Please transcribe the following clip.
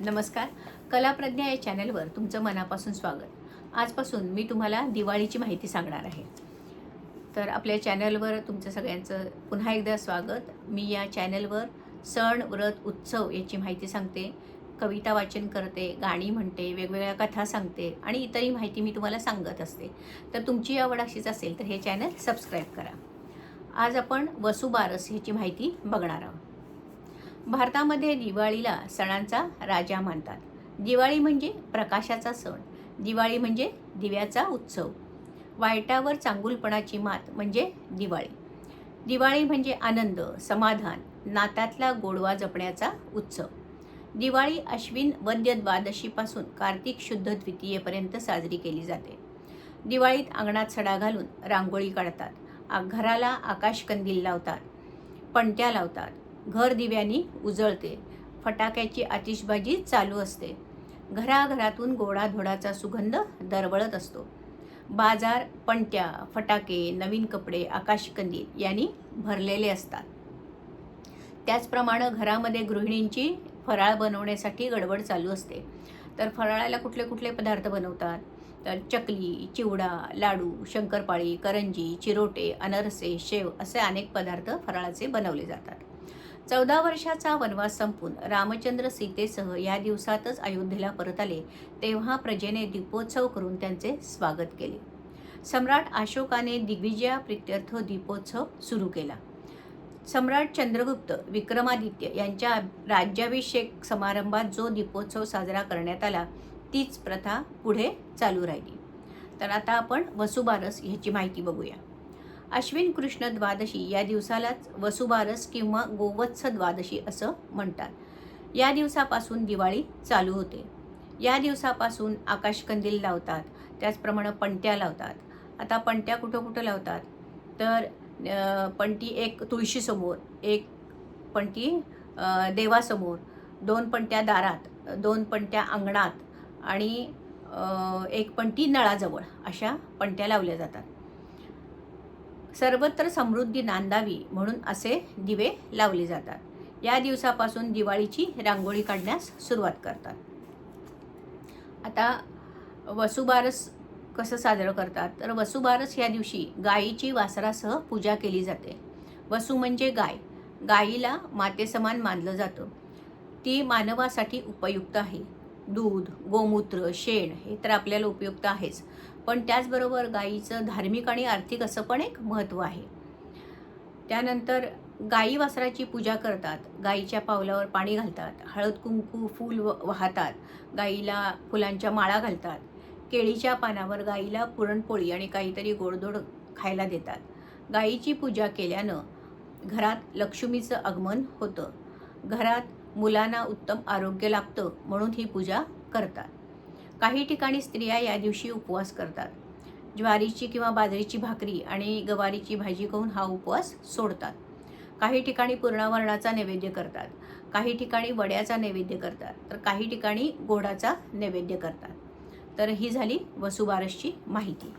नमस्कार. कलाप्रज्ञा या चॅनलवर तुमचं मनापासून स्वागत. आजपासून मी तुम्हाला दिवाळीची माहिती सांगणार आहे. तर आपल्या चॅनलवर तुमचं सगळ्यांचं पुन्हा एकदा स्वागत. मी या चॅनलवर सण व्रत उत्सव याची माहिती सांगते. कविता वाचन करते गाणी म्हणते वेगवेगळ्या कथा सांगते आणि इतरही माहिती मी तुम्हाला सांगत असते. तर तुमची आवड अशीच असेल तर हे चॅनल सबस्क्राईब करा. आज आपण वसुबारस ह्याची माहिती बघणार आहोत. भारतामध्ये दिवाळीला सणांचा राजा मानतात. दिवाळी म्हणजे प्रकाशाचा सण. दिवाळी म्हणजे दिव्याचा उत्सव. वाईटावर चांगुलपणाची मात म्हणजे दिवाळी. दिवाळी म्हणजे आनंद समाधान नात्यातला गोडवा जपण्याचा उत्सव. दिवाळी अश्विन वद्य द्वादशीपासून कार्तिक शुद्ध द्वितीयेपर्यंत साजरी केली जाते. दिवाळीत अंगणात सडा घालून रांगोळी काढतात. घराला आकाशकंदील लावतात. पणत्या लावतात. घर दिव्यानी उजळते. फटाक्याची आतिषबाजी चालू असते. घराघरातून गोडाधोडाचा सुगंध दरवळत असतो. बाजार पणत्या फटाके नवीन कपडे आकाशकंदील यांनी भरलेले असतात. त्याचप्रमाणे घरामध्ये गृहिणींची फराळ बनवण्यासाठी गडबड चालू असते. तर फराळाला कुठले कुठले पदार्थ बनवतात? तर चकली चिवडा लाडू शंकरपाळी करंजी चिरोटे अनरसे शेव असे अनेक पदार्थ फराळाचे बनवले जातात. चौदा वर्षाचा वनवास संपून रामचंद्र सीतेसह या दिवसातच अयोध्येला परत आले तेव्हा प्रजेने दीपोत्सव करून त्यांचे स्वागत केले. सम्राट अशोकाने दिग्विजया प्रित्यर्थ दीपोत्सव सुरू केला. सम्राट चंद्रगुप्त विक्रमादित्य यांच्या राज्याभिषेक समारंभात जो दीपोत्सव साजरा करण्यात आला तीच प्रथा पुढे चालू राहिली. तर आता आपण वसुबारस ह्याची माहिती बघूया. अश्विन कृष्ण द्वादशी या दिवसालाच वसुबारस किंवा गोवत्स द्वादशी असं म्हणतात. या दिवसापासून दिवाळी चालू होते. या दिवसापासून आकाशकंदील लावतात त्याचप्रमाणे पणत्या लावतात. आता पणत्या कुठं कुठं लावतात? तर पणती एक तुळशीसमोर एक पणती देवासमोर दोन पणत्या दारात दोन पणत्या अंगणात आणि एक पणती नळाजवळ अशा पणत्या लावल्या जातात. सर्वत्र समृद्धी नांदावी म्हणून असे दिवे लावले जातात. या दिवसापासून दिवाळीची रांगोळी काढण्यास सुरुवात करतात. आता वसुबारस कसं साजरं करतात? तर वसुबारस या दिवशी गायीची वासरासह पूजा केली जाते. वसू म्हणजे गाय. गायीला मातेसमान मानलं जातं. ती मानवासाठी उपयुक्त आहे. दूध गोमूत्र शेण हे तर आपल्याला उपयुक्त आहेच. पण त्याचबरोबर गाईचं धार्मिक आणि आर्थिक असं पण एक महत्त्व आहे. त्यानंतर गाई वासराची पूजा करतात गाईच्या पावलावर पाणी घालतात हळद कुंकू फूल व- वाहतात गाईला फुलांच्या माळा घालतात केळीच्या पानावर गाईला पुरणपोळी आणि काहीतरी गोडधोड खायला देतात. गाईची पूजा केल्यानं घरात लक्ष्मीचं आगमन होतं. घरात मुलांना उत्तम आरोग्य लाभतं म्हणून ही पूजा करतात. काही ठिकाणी स्त्रिया या दिवशी उपवास करतात. ज्वारीची किंवा बाजरीची भाकरी आणि गवारीची भाजी खाऊन हा उपवास सोडतात. काही ठिकाणी पूर्णावरणाचा नैवेद्य करतात. काही ठिकाणी वड्याचा नैवेद्य करतात. तर काही ठिकाणी गोडाचा नैवेद्य करतात. तर ही झाली वसुबारसची माहिती.